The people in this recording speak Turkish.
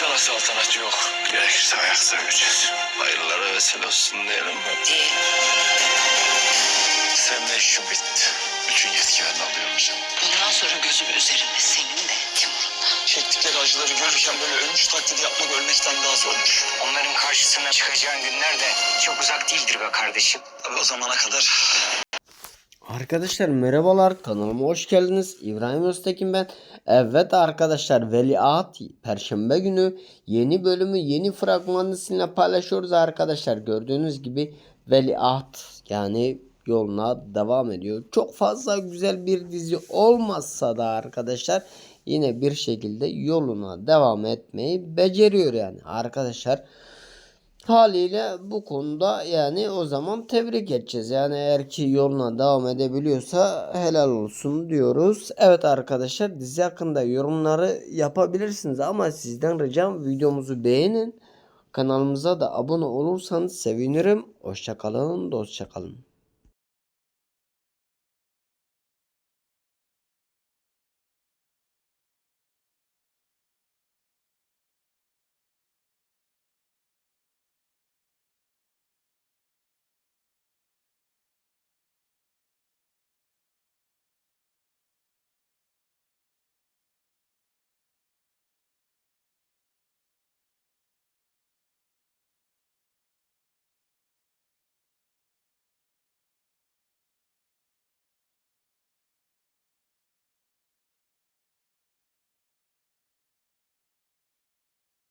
Sana saltanat yok. Gerekirse ayakta öleceğiz. Hayırlara vesile olsun diyelim mi? Değil. Seninle işim bitti. Bütün yetkilerini alıyorum sen. Bundan sonra gözüm üzerinde senin de Timur'un da. Çektikleri acıları görürken böyle ölmüş taklidi yapmak ölmekten daha zormuş. Onların karşısına çıkacağın günler de çok uzak değildir be kardeşim. Tabii o zamana kadar Arkadaşlar merhabalar kanalıma hoş geldiniz. İbrahim Öztekin ben. Evet arkadaşlar Veliaht Perşembe günü yeni bölümü yeni fragmanını sizinle paylaşıyoruz arkadaşlar. Gördüğünüz gibi Veliaht yani yoluna devam ediyor. Çok fazla güzel bir dizi olmazsa da arkadaşlar yine bir şekilde yoluna devam etmeyi beceriyor yani arkadaşlar. Haliyle bu konuda yani o zaman tebrik edeceğiz. Yani eğer ki yoluna devam edebiliyorsa helal olsun diyoruz. Evet arkadaşlar dizi hakkında yorumları yapabilirsiniz ama sizden ricam videomuzu beğenin. Kanalımıza da abone olursanız sevinirim. Hoşçakalın, dostçakalın.